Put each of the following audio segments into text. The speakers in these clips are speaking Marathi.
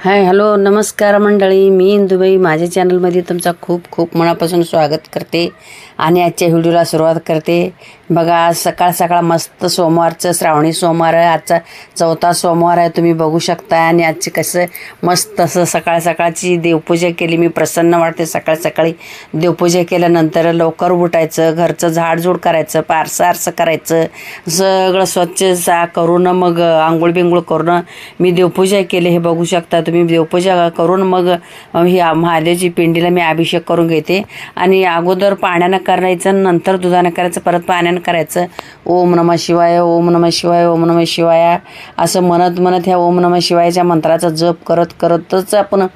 हाय हॅलो नमस्कार मंडळी. मी इंदुबाई. माझ्या चॅनलमध्ये तुमचा खूप खूप मनापासून स्वागत करते. आणि आजच्या व्हिडिओला सुरुवात करते. बघा आज सकाळ सकाळ मस्त सोमवारचं श्रावणी सोमवार आहे आजचा चौथा सोमवार आहे तुम्ही बघू शकता आणि आजची कसं मस्त असं सकाळ सकाळची देवपूजा केली. मी प्रसन्न वाटते सकाळ सकाळी देवपूजा केल्यानंतर लवकर उठायचं घरचं झाडझूड करायचं पारसं आरसं करायचं सगळं स्वच्छ सा करून मग आंघोळ बिंघोळ करून मी देवपूजा केली. हे बघू शकता तुम्ही देवपूजा करून मग ही महादेवची पिंडीला मी अभिषेक करून घेते. आणि अगोदर पाण्यानं करायचं नंतर दुधानं करायचं परत पाण्यानं करायचं. ओम नम शिवाय ओम नम शिवाय ओम नम शिवाय. असं म्हणत म्हणत ह्या ओम नम शिवायच्या मंत्राचा जप करत करतच आपण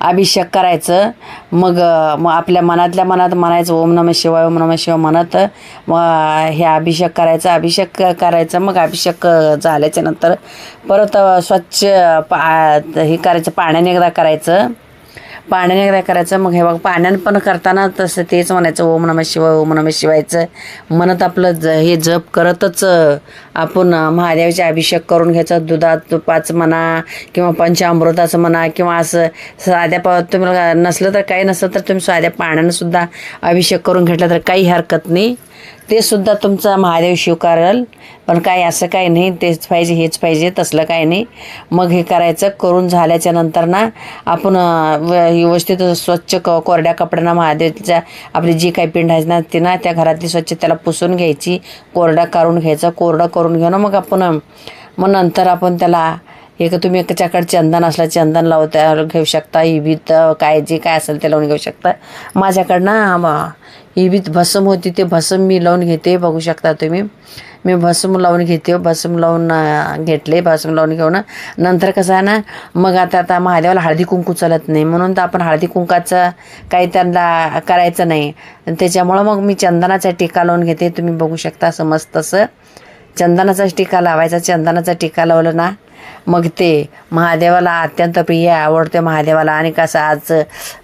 अभिषेक करायचं. मग मग आपल्या मनातल्या मनात म्हणायचं ओम नम शिवाय ओम नम शिवाय म्हणत मग हे अभिषेक करायचं अभिषेक करायचं मग अभिषेक झाल्याच्यानंतर परत स्वच्छ पा हे करायचं पाण्याने एकदा करायचं. पाण्याने काय करायचं? मग हे बघ पाण्यानं पण करताना तसं तेच म्हणायचं ओम नम शिवाय ओम नम शिवायचं. म्हणत आपलं ज हे जप करतच आपण महादेवाचे अभिषेक करून घ्यायचं दुधात तुपाचं म्हणा किंवा पंचामृताचं म्हणा किंवा असं साध्या पा तुम्ही नसलं तर काही नसलं तर तुम्ही साध्या पाण्यानं सुद्धा अभिषेक करून घेतला तर काही हरकत नाही. ते सुद्धा तुमचा महादेव स्वीकारेल. पण काय असं काय नाही तेच पाहिजे हेच पाहिजे तसलं काय नाही. मग हे करायचं करून झाल्याच्यानंतर ना आपण व्यवस्थित स्वच्छ क कोरड्या कपड्यांना महादेवच्या आपली जी काही पिंड आहे ना ती ना त्या घरातली स्वच्छ त्याला पुसून घ्यायची. कोरडा काढून घ्यायचा कोरडा करून घेऊन मग आपण मग नंतर आपण त्याला एक तुम्ही त्याच्याकडे चंदन असलं चंदन लावता घेऊ शकता इबीत काय जे काय असेल ते लावून घेऊ शकता. माझ्याकडनं इबीत भस्म होती ते भस्म मी लावून घेते बघू शकता तुम्ही. मी भस्म लावून घेते भस्म लावून घेतले भस्म लावून घेऊन. नंतर कसं आहे ना मग आता आता महादेवाला हळदी कुंकू चालत नाही. म्हणून तर आपण हळदी कुंकाचं काही त्यांना करायचं नाही. त्याच्यामुळं मग मी चंदनाचा टिका लावून घेते. तुम्ही बघू शकता असं मस्त असं. चंदनाचाच टिका लावायचा चंदनाचा टिका लावलं ना मग ते महादेवाला अत्यंत प्रिय आवडते महादेवाला. आणि कसं आज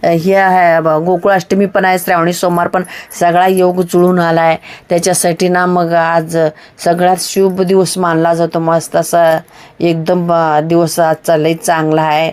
हे आहे गोकुळाष्टमी पण आहे श्रावणी सोमवार पण सगळा योग जुळून आला आहे त्याच्यासाठी ना मग आज सगळ्यात शुभ दिवस मानला जातो. मस्त असा एकदम दिवस आज चाललंय चांगला आहे.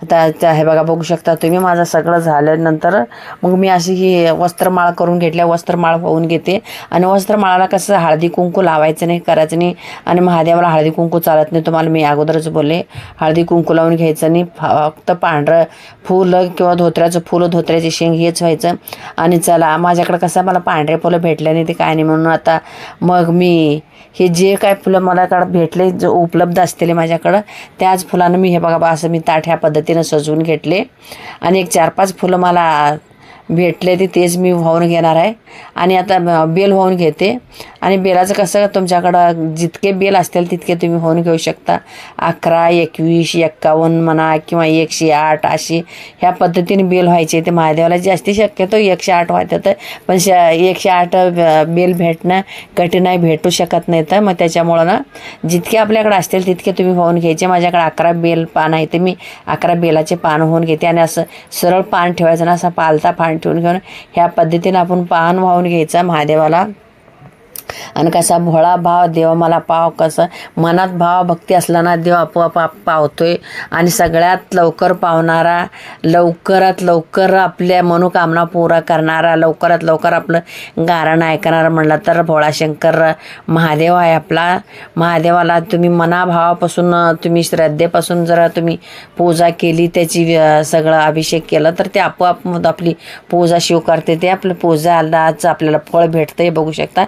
त्या त्या हे बघा बघू शकता तुम्ही माझं सगळं झाल्यानंतर मग मी अशी ही वस्त्रमाळ करून घेतल्या वस्त्रमाळ होऊन घेते. आणि वस्त्रमाळाला कसं हळदी कुंकू लावायचं नाही करायचं नाही. आणि महादेवाला हळदी कुंकू चालत नाही तुम्हाला मी अगोदरच बोलले. हळदी कुंकू लावून घ्यायचं नाही फक्त पांढरं फुलं किंवा धोत्र्याचं फुलं धोत्र्याची शेंग हेच व्हायचं. आणि चला माझ्याकडं कसं मला पांढरे फुलं भेटले नाही ते काय नाही म्हणून आता मग मी हे जे काय फुलं मलाकडं भेटले जे उपलब्ध असलेले माझ्याकडं त्याच फुलानं मी हे बघा बा असं मी ताट ह्या पद्धतीनं सजवून घेतले. आणि एक चार पाच फुलं मला भेटले ते तेच मी वाहून घेणार आहे. आणि आता बेल वाहून घेते. आणि बेलाचं कसं तुमच्याकडं जितके बेल असतील तितके तुम्ही होऊन घेऊ शकता. अकरा एकवीस एक्कावन्न म्हणा किंवा एकशे आठ अशी ह्या पद्धतीने बेल व्हायचे. ते महादेवाला जास्ती शक्यतो एकशे आठ व्हायचं पण श एकशे आठ बेल भेटणं कठीण आहे भेटू शकत नाही तर. मग त्याच्यामुळं ना जितके आपल्याकडे असतील तितके तुम्ही होऊन घ्यायचे. माझ्याकडे अकरा बेल पान आहे ते मी अकरा बेलाचे पान होऊन घेते. आणि असं सरळ पान ठेवायचं ना असं पालता पान ठेवून घेऊन ह्या पद्धतीनं आपण पान वाहून घ्यायचा महादेवाला. आणि कसा भोळा भाव देव मला पाव कसं? मनात भाव भक्ती असला ना देव आपोआप पावतोय. आणि सगळ्यात लवकर पावणारा लवकरात लवकर आपल्या मनोकामना पुरा करणारा लवकरात लवकर आपलं गारण ऐकणारा म्हणलं तर भोळा शंकर महादेव आहे आपला. महादेवाला तुम्ही मनाभावापासून तुम्ही श्रद्धेपासून जर तुम्ही पूजा केली त्याची सगळं अभिषेक केलं तर ते आपोआप आपली पूजा शिव करते ते आपलं पूजालाच आपल्याला फळ भेटतं हे बघू शकता.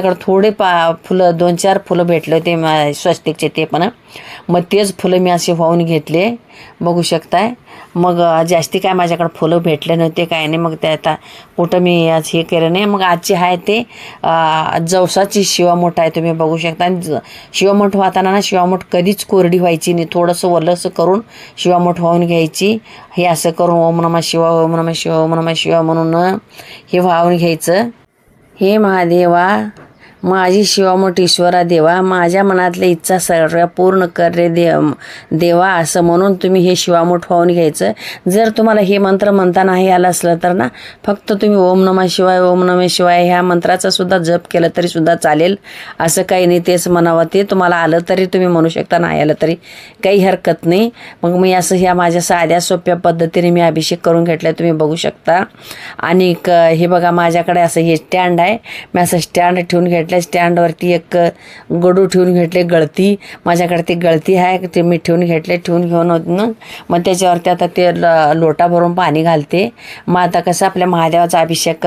माझ्याकडं थोडे पा फुलं दोन चार फुलं भेटले होते मा स्वस्तिकचे ते पण. मग तेच फुलं मी असे वाहून घेतले. बघू शकताय. मग जास्ती काय माझ्याकडं फुलं भेटले नव्हते काय नाही. मग ते आता कुठं मी आज हे केलं नाही. मग आजचे आहे ते जवसाची शिवामोठ आहे तुम्ही बघू शकता. आणि शिवामोठ वाहताना ना शिवामोठ कधीच कोरडी व्हायची नाही. थोडंसं वलसं करून शिवामोठ वाहून घ्यायची. हे असं करून ओम नमः शिवा ओम नमा शिवा ओम नमः शिवा म्हणून हे वाहून घ्यायचं. हे महादेवा माझी शिवामोठ ईश्वरा देवा माझ्या मनातल्या इच्छा सर्व पूर्ण कर रे देव देवा असं म्हणून तुम्ही हे शिवामोठ व्हावून घ्यायचं. जर तुम्हाला हे मंत्र म्हणता नाही आलं असलं तर ना फक्त तुम्ही ओम नमः शिवाय ओम नमः शिवाय ह्या मंत्राचा सुद्धा जप केलं तरी सुद्धा चालेल. असं काही नाही तेच म्हणावं ते तुम्हाला आलं तरी तुम्ही म्हणू शकता नाही आलं तरी काही हरकत नाही. मग मी असं ह्या माझ्या साध्या सोप्या पद्धतीने मी अभिषेक करून घेतला तुम्ही बघू शकता. आणि क हे बघा माझ्याकडे असं हे स्टँड आहे. मी असं स्टँड ठेवून घेतलं स्टँडवरती एक गडू ठेवून घेतले गळती. माझ्याकडे ती गळती आहे ते मी ठेवून घेतले ठेवून घेऊन होत मग त्याच्यावरती आता ते ल- लोटा भरून पाणी घालते. मग आता कसं आपल्या महादेवाचा अभिषेक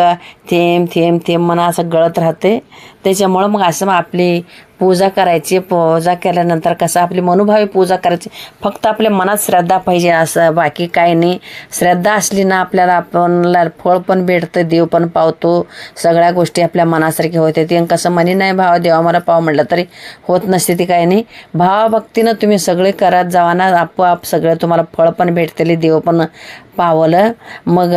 थेंब थेंब थेंब म्हणा असं गळत राहते. त्याच्यामुळं मग असं मग आपली पूजा करायची पूजा केल्यानंतर कसं आपली मनोभावी पूजा करायची. फक्त आपल्या मनात श्रद्धा पाहिजे असं बाकी काही नाही. श्रद्धा असली ना आपल्याला आपणला फळ पण भेटतं देव पण पावतो. सगळ्या गोष्टी आपल्या मनासारख्या होते. ते कसं म्हणे नाही भाव देवा मला पाव म्हटलं तरी होत नसते ती काय नाही. भावाभक्तीनं तुम्ही सगळे करत जावा ना आपोआप सगळं तुम्हाला फळ पण भेटतेली देव पण पावलं. मग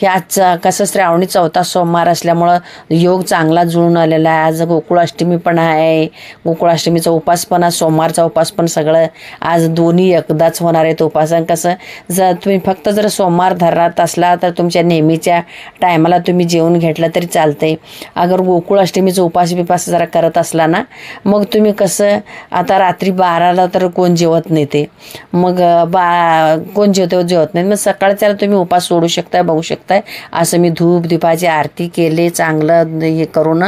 हे आजचा कसं श्रावणी चौथा सोमवार असल्यामुळं योग चांगला जुळून आलेला आहे. आज गोकुळाष्टमी पण आहे. गोकुळाष्टमीचा उपास पण आज सोमवारचा उपास पण सगळं. आज दोन्ही एकदाच होणार आहेत उपासन कसं जर तुम्ही फक्त जर सोमवार धरत असला तर तुमच्या नेहमीच्या टायमाला तुम्ही जेवून घेतलं तरी चालतंय. अगर गोकुळाष्टमीचा उपास बिपास जरा करत असला ना मग तुम्ही कसं आता रात्री बाराला तर कोण जेवत नाही ते. मग बा कोण जेवते जेवत नाही. मग सकाळच्याला तुम्ही उपास सोडू शकताय बघू शकताय. असं मी धूप दीपाची आरती केले चांगलं हे करून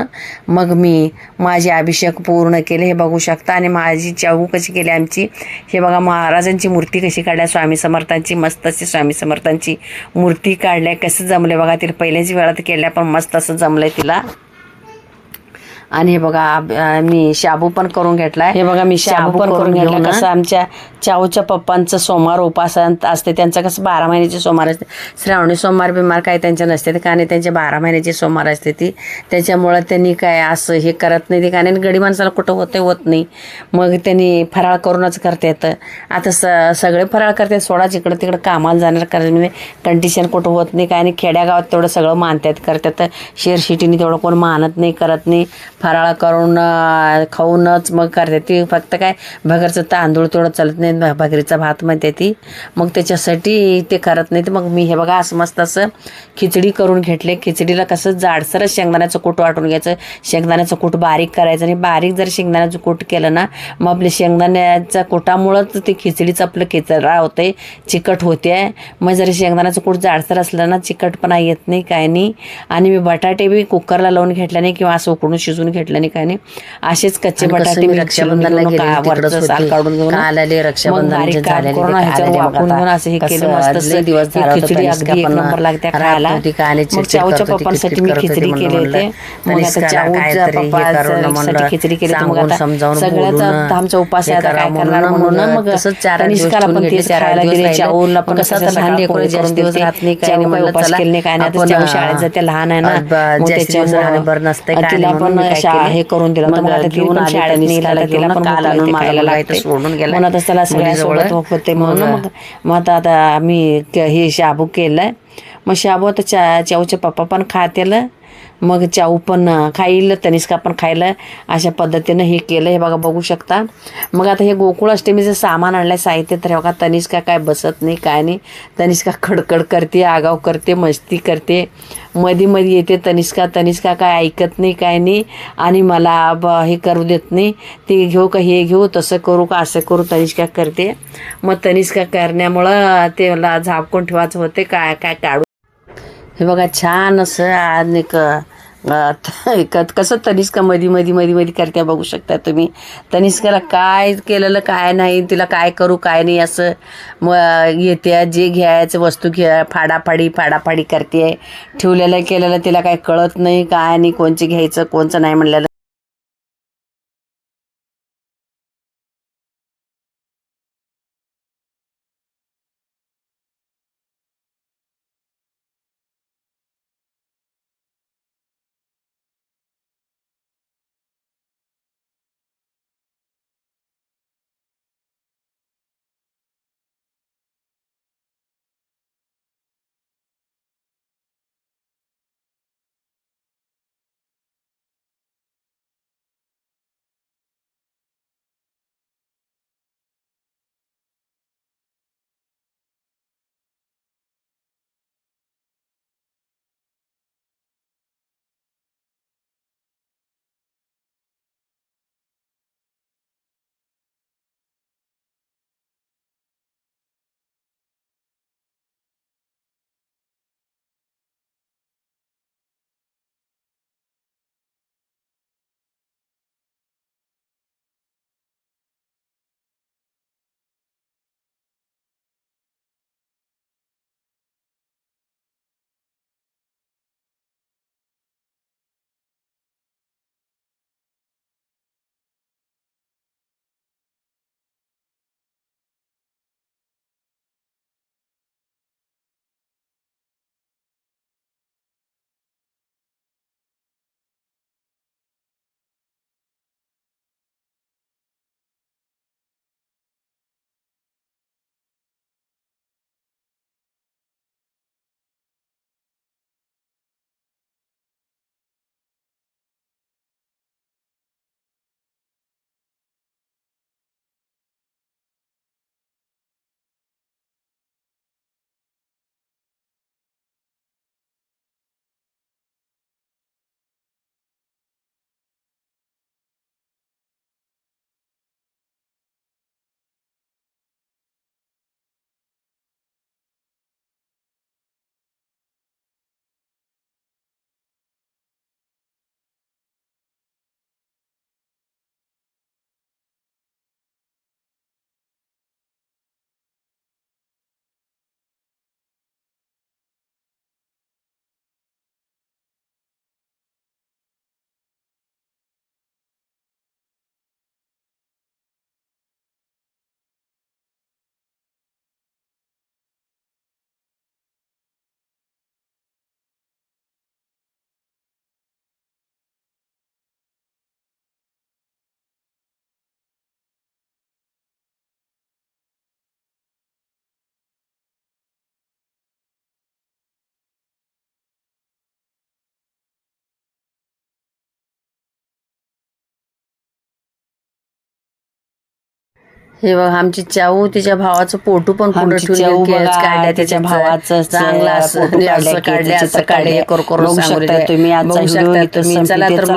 मग मी माझे अभिषेक पूर्ण केले हे बघू शकता. आणि माझी चाहू कशी केली आमची हे बघा महाराजांची मूर्ती कशी काढल्या स्वामी समर्थांची मस्त अशी स्वामी समर्थांची मूर्ती काढल्या. कसं जमले बघा तिला पहिल्याच वेळात केल्या पण मस्त असं जमलंय तिला. आणि हे बघा मी शाबू पण करून घेतलाय. हे बघा मी शाबू पण करून घेतला कसं आमच्या चाऊच्या पप्पांचं सोमवार उपास असते. त्यांचं कसं बारा महिन्याचे सोमवार असते. श्रावणी सोमवार बिमार काय त्यांच्या नसते. का आणि त्यांचे बारा महिन्याची सोमवार असते ती. त्याच्यामुळं त्यांनी काय असं हे करत नाही ते काय आणि गडी माणसाला कुठं होते होत नाही. मग त्यांनी फराळ करूनच करता येतं आता स सगळे फराळ करतात सोडा जिकडं तिकडं कामाला जाणार कारण. म्हणजे कंडिशन कुठं होत नाही. काय आणि खेड्यागावात तेवढं सगळं मानतात करतात शेरशिटीने तेवढं कोण मानत नाही करत नाही. फराळ करून खाऊनच मग करते. ती फक्त काय भगरचं तांदूळ तेवढं चालत नाही भगरीचा भात म्हणते ती. मग त्याच्यासाठी ते करत नाही मग मी हे बघा असं मस्त असं खिचडी करून घेतले. खिचडीला कसं जाडसरच शेंगदाण्याचं कूट वाटून घ्यायचं. शेंगदाण्याचं कूट बारीक करायचं आणि बारीक जर शेंगदाण्याचं कूट केलं ना मग आपल्या शेंगदाण्याच्या कुटामुळंच ते खिचडीचं आपलं खिचडा होते चिकट होते मग जर शेंगदाण्याचं कूट जाडसर असलं ना चिकटपणा येत नाही काय नाही. आणि मी बटाटे बी कुकरला लावून घेतल्याने नाही किंवा असं उकडून शिजून घेतलं नाही काय नाही. असेच कच्चे बटाटे. काढून घेऊन. आलेले. घेऊन असं हे केलं मस्त खिचडी अगदी एक नंबर लागते खायला. चाऊच्या पप्पांसाठी मी खिचडी केली होती. मग आता चाऊच्या पप्पासाठी खिचडी केली होती. मग सांगून आता समजावून सगळ्याचा बोलून. आमचा उपास आहे आता करा काय करणार म्हणून म्हणून? मग पण खायला. चाऊला पण कसं लहान लेकरं जास्त दिवस. राहत नाही, काय नाही काय म्हणलं, चला नाही काय नाही आता आपण, चाऊ शाळेत जाते लहान आहे ना त्याच्यामुळं तिला पण केले? हे करून दिलं काल सोडून आता त्याला मुलीजवळ. सगळ्यासोबत होते म्हणून मग- मग आता आता आम्ही हे शाबू केलंय. मग शाबू आता चा चाऊचे पप्पा पण खातेल. मग चाऊ पण खाईल तनिष्का पण खायला अशा पद्धतीनं हे केलं. हे बघा बघू शकता. मग आता हे गोकुळ अष्टमीचं सामान आणलंय साहित्य. तर हे बघा तनिष्का काय बसत नाही काय नाही. तनिष्का खडखड करते आगाव करते मस्ती करते. मध्ये मध्ये येते तनिष्का. तनिष्का काय ऐकत नाही काय नाही. आणि मला ब हे करू देत नाही. ते घेऊ का हे घेऊ तसं करू का असं करू तनिष्का करते. मग तनिष्का करण्यामुळं ते मला झापकून ठेवायचं होते. काय काय काढू. हे बघा छान असं आणि क- अं, कसं तनिष्का मधी मधी मधी मधी करते बघू शकता तुम्ही. तनिष्काला काय केलेलं काय नाही तिला काय करू काय नाही असं मग येते जे घ्यायचं वस्तू घ्या फाडाफाडी फाडाफाडी करते. ठेवलेलं केलेलं तिला काय कळत नाही काय नाही कोणचं घ्यायचं कोणचं नाही म्हणलेलं. हे बघा आमची चाऊ तिच्या भावाचं फोटो पण पुढे ठेवून काढल्या त्याच्या भावाचं चांगला असं फोटो म्हणजे काढले, असं काढले. तुम्ही. चला. तर